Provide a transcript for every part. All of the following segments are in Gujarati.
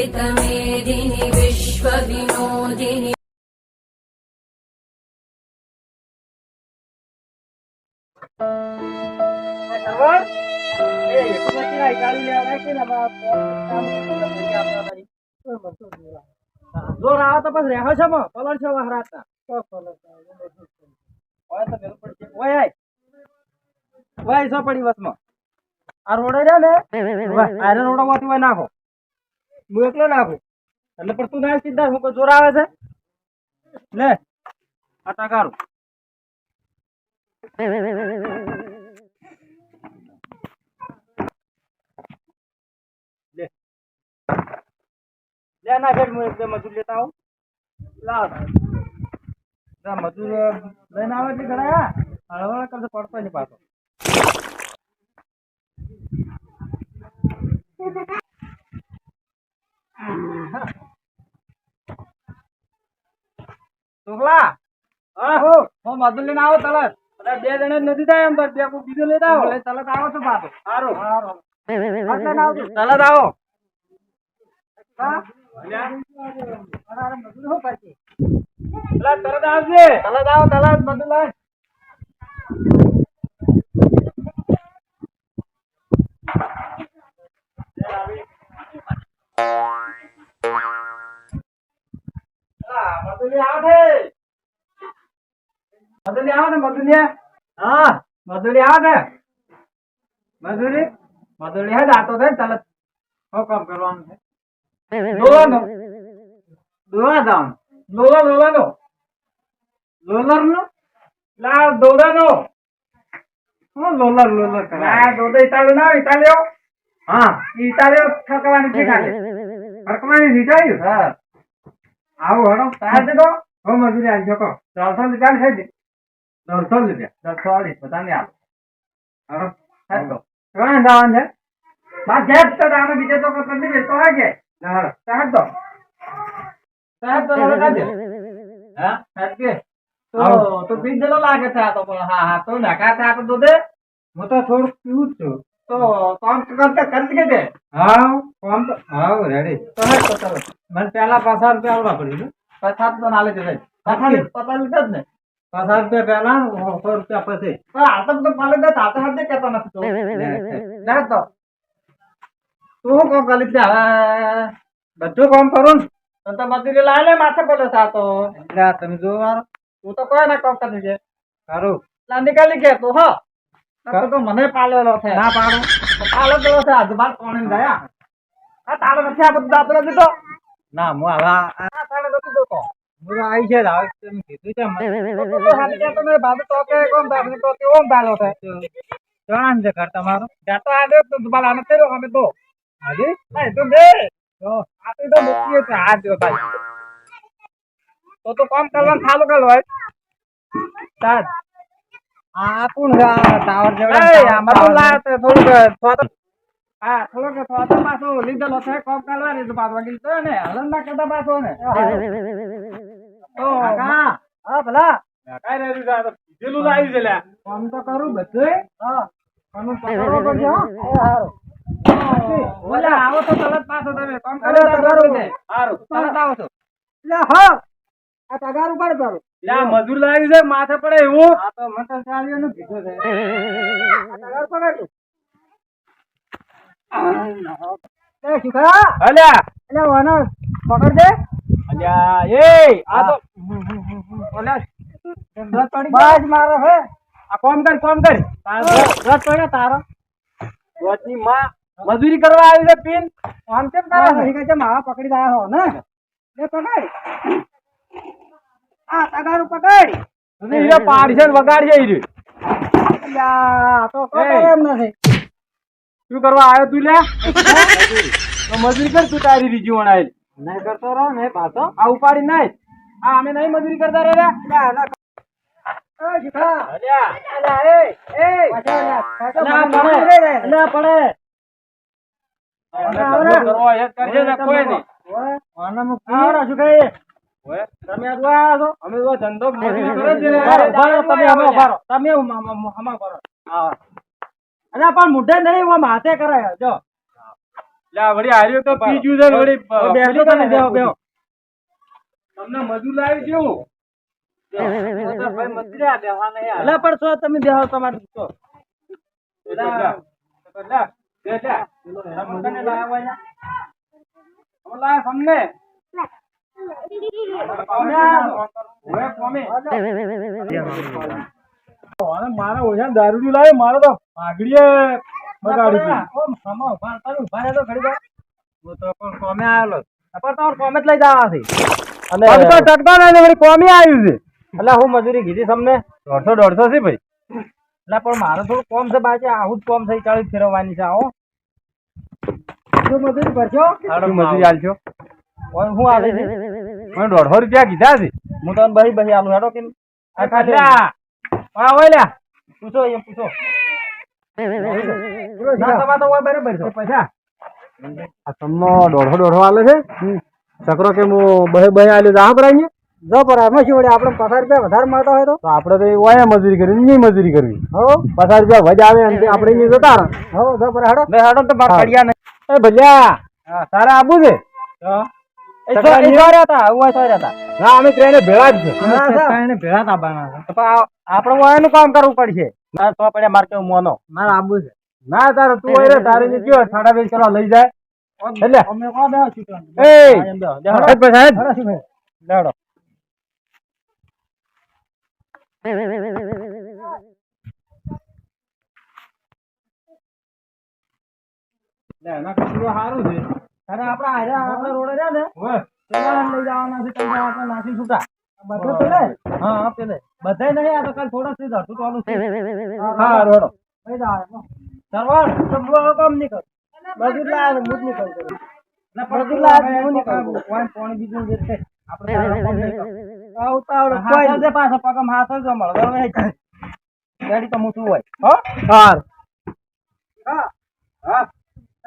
वेदमेदिनि विश्वविनोदिनि ખબર એ એકમાંથી આ ગાડી લેવા કે ને બા કામ કરી આપણા બારી જોર આવે તો પછી રહેવા છે માં પલર છે વહરાતા તો પલર હોય તો ભેગું પડશે ઓય આય ઓય સો પડી વસમાં આ રોડે છે ને આયરન રોડ માંથી ઓય નાખો હું એકલો નાખું. એટલે પણ તું ના સીધા હું કોઈ જોર આવે છે? લે, આ ટકારું. લે. ના ઘર હું એકદમ મજૂર લેતા આવું. લાવ મજૂર, લઈને આવે છે ઘણા હળવળ કરશે, પડતો નહીં પાછો. શુક્લા આહો હું. મજૂર લઈને આવો તલત. અરે બે જણા નથી થાય એમ તો. બે કોઈ બીજો લેતા આવો. તલત આવો છો પાછો. સારું. તલત આવો. તરત આવજે. તરત આવો તરત બધું આવે મધુલી આવે ને મધુલી હા. લોલર લોલર કરે આ દોડા ઇટાલ્યો ના ઇટાલ્યો હા ઇટાલ્યો થકવાની છે ઠકવાની શીખાયું હા. આવું હડો તાર દે તો હો મજૂરી આલજો કો દોઢસો રૂપિયા છે દોઢસો રૂપિયા દોઢસો વાળી બધાને આપો. હડો હા તો કોણ જવાનું છે? બસ જેબ તો આને બીજે તો કોઈ કરી દે તો આગે ના હડો સાહેબ તો સાહેબ તો હવે કાઢે હા? સાહેબ કે? તો તો પી દેલો લાગે છે આ તો પણ. હા હા તો નકા છે આ તો દૂધે. હું તો થોડુંક પીવું છું. તો કામ કરતા કરી કે દે હા કામ તો હા રેડી તો હે તો ચાલો. મને પહેલા પાછા રૂપિયા આવડા પડ્યું પાછા તો નાલે જશે પાછા પતા લીધા જ ને. પાછા રૂપિયા પહેલા સો રૂપિયા પછી. હા તો તો પાલે દે તાતે હાથે કહેતા નથી તો. ના તો. તું કોમ કરી છે હવે? બધું કામ કરું ને? તો મજૂરી લાવે લે માથે બોલે છે તો. એટલે તમે જો તું તો કોઈ ના કામ કરી છે. સારું લા કાલી કે તું હો. તો મને પાલેલો છે ના પાડું પાલો તો છે આજુ બાર કોણે ગયા આ તાળો નથી આ બધું દાતરો દીધો ના હું હવે આ તાળો નથી દીધો હું આવી છે રાવ તેમ કીધું છે તો હાથ કે તમે બાજુ તો કે કોમ દાખલ તો કે ઓમ બાલો છે જણાન છે ઘર તમારું જાતો આડે તો બાલ આને તેરો અમે તો હાજી ના એ તો દે તો આ તો એકદમ મૂકીએ છે હાથ જો ભાઈ તો તો કામ કરવાનું ચાલુ કર હોય તાર આ કોણ ટાવર જેવડે આમાં તો લાય થોડું થોડું હા થોડોક થોડો પાછો લીધેલો છે કામ કરવાની તો પાછો વકીલ તો ને હલન ના કરતા પાછો ને. તો હા હા ભલા. કાઈ નહીં દીધા તો પેલું લાવી છે લ્યા. તો કરું બધે હા. તો કરવો પડશે હો. હારો. ઓલા આવો તો તરત પાછો તમે. કોમ કરો તો સારું તરત આવો છો લે હા. આ તગાર ઉપર કરો. લે મજૂર લાવી છે માથે પડે એવું. આ તો મટર ચાલ્યો નું કીધું છે એ શિખા અલ્યા. અલ્યા વાનો પકડ દે. અલ્યા એ આ તો ઓલા બાજ મારો હે. આ કોમ કર કોમ કર. પડે તારો. રોજની માં મજૂરી કરવા આવી છે પીન. આમ કેમ કરે છે કે આ પકડી લાયા હો ને? લે પકડ. આ તગારું પકડ અને એ પાડ છે ને વગાડ છે યા તો તો એમ નથી શું કરવા આવ્યો તું લે તો મજૂરી કર તું તારી રીજી વણાય નહીં કરતો રહો ને પાછો આ ઉપાડી નહીં આ અમે નહીં મજૂરી કરતા રે પડે કોઈ નહીં શું કહે તમે આ છો? અમે તો ધંધો કરે છે તમે અમે ઉભારો તમે હમા કરો હા. અલ્યા પણ મુઢે નહીં હું માથે કરાય. જો. લે વળી હાર્યો તો પી ગયું છે વળી. તમે, બેહો, બેહો. તમને મજૂર લાવી. અલા પણ બેહો તમારે? લા, લા, તમને. મારા ઓછા દારૂ લાવે મારે તો પાઘડીએ કોમે આવેલો કોમે જ લઈ જવા છે. અને ને આવ્યું છે એટલે હું મજૂરી કીધી તમને દોઢસો દોઢસો છે ભાઈ એટલે પણ મારે થોડું કોમ છે બાકી આવું જ કોમ થઈ ચાલીસ ફેરવવાની છે આવો મજૂરી કરશો મજૂરી હું આવે છે મને દોઢસો રૂપિયા કીધા છે. હું તમને બહી બહી આલું હેડો કે. પૂછો એમ પૂછો. ના તમારે તો હોય બરાબર છે. પૈસા. આ તમને દોઢસો દોઢસો આલે છે? ચક્રો કે હું બહે બહે આલ્યો તો આ ભરાય જો પર એમાં શું વળી આપણે પચાસ રૂપિયા વધારે મળતા હોય તો? તો આપણે તો વાયા મજૂરી કરવી નહીં મજૂરી કરવી. હો? પચાસ રૂપિયા વજ આવે અને આપણે નહીં જતા. હો જો પર હેડો. બે હેડો તો માર હા. નહીં એ ભલ્યા. તારા આબુ છે? હું. ના અમે ટ્રેને ભેળા જ છે. ભેળા તાબાના તો આપણે વાયનું કામ કરવું પડશે. ના તો પડ્યા માર કેવું મોનો. મારે આબુ છે. ના તારે તું હોય રે તારે ને કયો સાડા બે કરવા લઈ જાય. એટલે? અમે કોણ બેહો છૂટવાનું એ! બેહો. ભાઈ લેડો લે, એના કરતાં સારું છે. અરે આપણે આર્યા આપણે રોડે રહ્યા ને હોય. પેલા લઈ જવાના છે તમને આપણે નાસી છૂટા. બધે પેલે? હા પેલે. બધાય નહીં આ તો કાલ થોડા સુધી ધરતું ચાલુ છે હા રોડો. કઈ જાય સરવાળ તો હું કામ નહીં કરું બધું લાવે હું જ કરું. બધું પાણી પાણી બીજું જે છે આપણે કોઈ પાછો પગમ હાથ જ મળે બરોબર? ગાડી તો મૂઠું હોય. હો?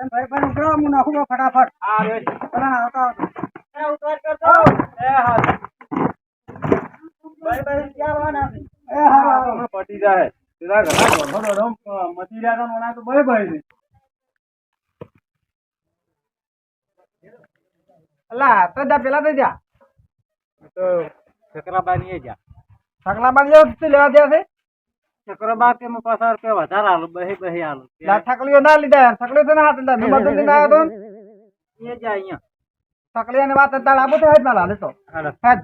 ભાઈ ભાઈ ઉતરો હું નાખું ફટાફટ. હા રે. પેલા આવતા એ ઉતાર કરતો એ હા. ભાઈ ભાઈ ક્યાં આવવાના એ હા, હા. પટી જાય. પેલા ઘણા ને તો ભાઈ ભાઈ છે. અલા તો જા પેલા તો જા તો ચક્રાબાની એ જા તું લેવા દે છે. ચક્રબા કે હું પચાસ રૂપિયા વધારે આલું બહી બહી આલું થકલીઓ ના લીધા યાર થકલીઓ તો ના હાથ લીધા મેં બધું લઈને આવ્યો તો? એ જા અહીંયા. થકલીઓ ની વાત તાળ આપો તો હેડ ના લાલે તો. હેડ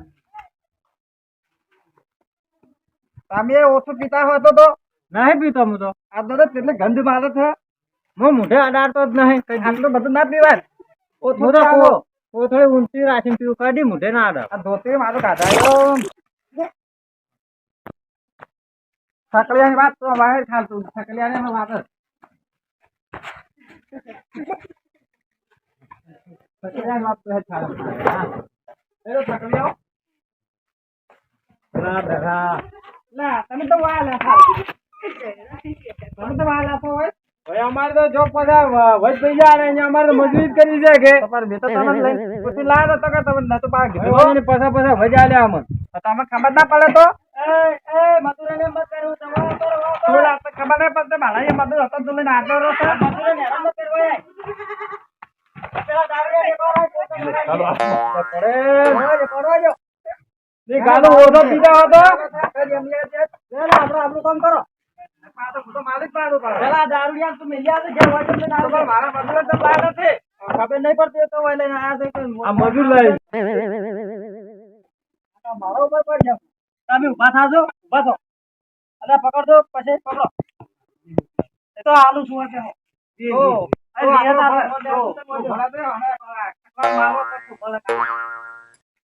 તમે ઓછું પીતા હોય તો નહીં પીતો હું તો. આ તો કેટલી ગંધ મારે છે. હું મોઢે અડાડતો જ નહીં કઈ આટલું બધું ના પીવાય. ઓછું ઊંચી રાખીને પીવું કાઢી મોઢે ના અડાડ. ધોતી મારું કાઢાયો. થકલિયાની વાત તો બહાર ખાલતું થકલિયાની વાત તો ના તમે તો વાલા ખાવ. તમે તો વાલા છો હોય. ભાઈ અમારે તો જો પાછા વ- થઈ જાય ને અમારે તો મજૂરી કરી છે કે? તમારે બે તો તમે પછી તો કે તમે બહાર કીધું. ભાઈ પાછા પાછા વજા અમને. તમે ખબર ના પડે તો? ખબર પડે હતો રહો હતો પાડું પાડું. નહીં પડતી તો હોય લઈને આયા છે કે આ મજૂર લઈ. મારા ઉપર પડશે. તમે ઊભા થાજો ઊભા થો અને પકડજો પછી પકડો. એ તો આલુ શું એટલે હું. તો આ નિયત આપે. તો ભલા દે, અને આ મારવો તો તું ભલે કાઢ.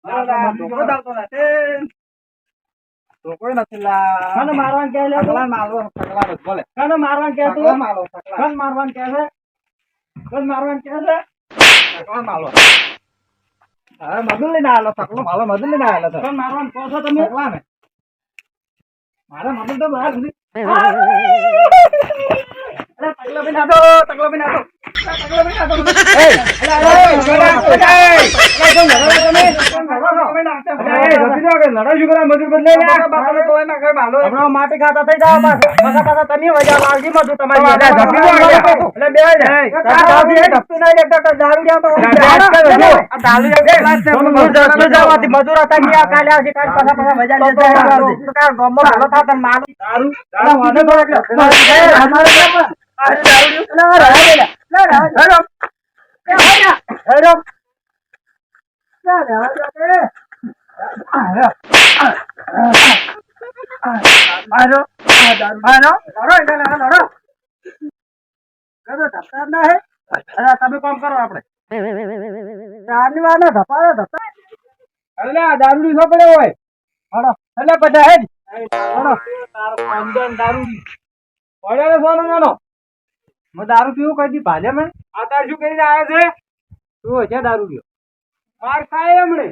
ભલે આ ધોકો ચાલતો નથી. ધોકોય નથી લા. કને મારવાનું કહે છે? તમે. મારે મમ્મી તો બહાર સુધી તકલો બી નાખો તકલો માટી ખાતા થઈ પાછા તમે વજા લાવજી મજૂર તમારી દારૂ દારૂ મજૂર હતા આ કાલે આવશે, કાલે પાછા પાછા વજા ગામમાં હાલો તને મારું. દારૂ. એ, અમારે મારો મારો લડો એટલે લડો કદો ધપતા ના હે અરે તમે કામ કરો આપણે ચારની વાર ના ધપાડો ધપા એટલે આ દારૂડી નો પડ્યો હોય હડો એટલે બધા હે હડો તારો પાંજન દારૂડી પડ્યો સોનો મોનો મેં દારૂ પીવું કઈ દી ભાજે મેં આ તાર શું કરીને આવ્યા છે? તું છે દારૂ પીવો? માર ખાય એમણે.